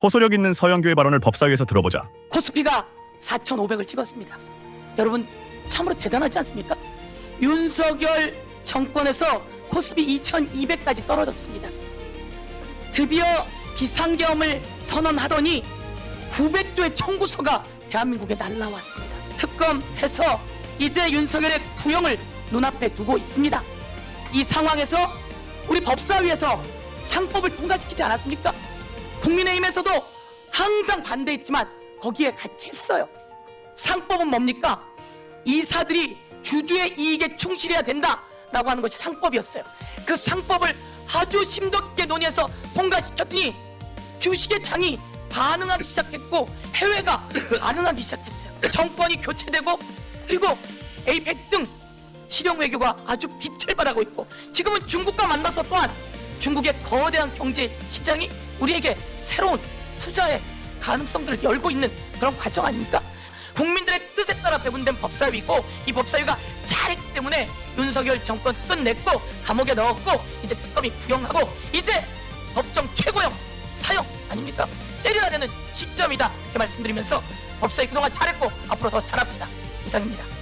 호소력 있는 서영교의 발언을 법사위에서 들어보자 코스피가 4,500을 찍었습니다. 여러분 참으로 대단하지 않습니까? 윤석열 정권에서 코스피 2,200까지 떨어졌습니다. 드디어 비상계엄을 선언하더니 900조의 청구서가 대한민국에 날라왔습니다. 특검해서 이제 윤석열의 구형을 눈앞에 두고 있습니다. 이 상황에서 우리 법사위에서 상법을 통과시키지 않았습니까? 국민의힘에서도 항상 반대했지만 거기에 같이 했어요. 상법은 뭡니까? 이사들이 주주의 이익에 충실해야 된다라고 하는 것이 상법이었어요. 그 상법을 아주 심도 깊게 논의해서 통과시켰더니 주식의 장이 반응하기 시작했고 해외가 반응하기 시작했어요. 정권이 교체되고 그리고 에이펙 등 실용 외교가 아주 빛을 발하고 있고 지금은 중국과 만나서 또한 중국의 거대한 경제 시장이 우리에게 새로운 투자의 가능성들을 열고 있는 그런 과정 아닙니까? 국민들의 뜻에 따라 배분된 법사위고 이 법사위가 잘했기 때문에 윤석열 정권 끝냈고 감옥에 넣었고 이제 특검이 구형하고 이제 법정 최고형 사형 아닙니까? 때려야 되는 시점이다 이렇게 말씀드리면서 법사위 그동안 잘했고 앞으로 더 잘합시다 이상입니다.